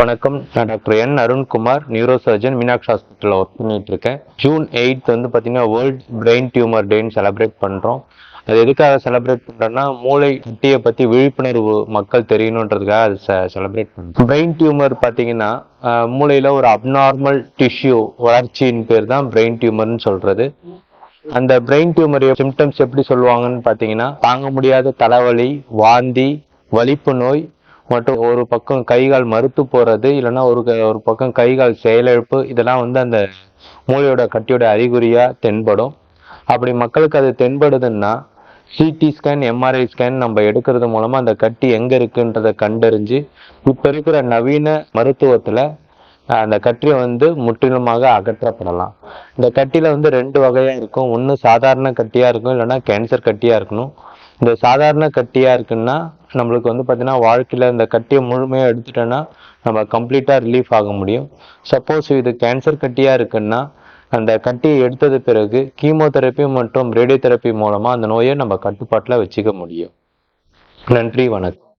வணக்கம். நான் doctor N Arunkumar neurosurgeon Meenakshi ஹாஸ்பிட்டலில் ஒர்க் பண்ணிட்டு இருக்கேன் ஜூன் எயித் வந்து பார்த்தீங்கன்னா வேர்ல்ட் பிரெயின் டியூமர் டேன்னு செலிப்ரேட் பண்ணுறோம் அது எதுக்காக செலிப்ரேட் பண்ணுறோன்னா மூளை கட்டியை பற்றி விழிப்புணர்வு மக்கள் தெரியணுன்றதுக்காக அது செலிப்ரேட் பண்ணுறோம் பிரெயின் டியூமர் பார்த்தீங்கன்னா மூளையில் ஒரு அப்நார்மல் டிஷ்யூ வளர்ச்சியின் பேர் தான் பிரெயின் டியூமர்னு சொல்கிறது அந்த பிரெயின் டியூமர் சிம்டம்ஸ் எப்படி சொல்லுவாங்கன்னு பார்த்தீங்கன்னா தாங்க முடியாத தலைவலி வாந்தி வலிப்பு நோய் மற்றும் ஒரு பக்கம் கை கால் மறுத்து போகிறது இல்லைன்னா ஒரு க- ஒரு பக்கம் கை கால் செயலிழப்பு இதெல்லாம் வந்து அந்த மூளையோட கட்டியோட அறிகுறியாக தென்படும். அப்படி மக்களுக்கு அது தென்படுதுன்னா சிடி ஸ்கேன் எம்ஆர்ஐ ஸ்கேன் நம்ம எடுக்கிறது மூலமாக அந்த கட்டி எங்கே இருக்குன்றதை கண்டறிஞ்சு இப்போ இருக்கிற நவீன மருத்துவத்தில் அந்த கட்டியை வந்து முற்றிலுமாக அகற்றப்படலாம். இந்த கட்டியில் வந்து ரெண்டு வகையாக இருக்கும். ஒன்று சாதாரண கட்டியாக இருக்கும் இல்லைன்னா கேன்சர் கட்டியாக இருக்கணும். இந்த சாதாரண கட்டியாக இருக்குன்னா நம்மளுக்கு வந்து பார்த்தீங்கன்னா வாழ்க்கையில் இந்த கட்டியை முழுமையாக எடுத்துட்டோன்னா நம்ம கம்ப்ளீட்டாக ரிலீஃப் ஆக முடியும். சப்போஸ் இது கேன்சர் கட்டியாக இருக்குன்னா அந்த கட்டியை எடுத்தது பிறகு கீமோதெரப்பி மற்றும் ரேடியோதெரப்பி மூலமாக அந்த நோயை நம்ம கட்டுப்பாட்டில் வச்சுக்க முடியும். நன்றி வணக்கம்.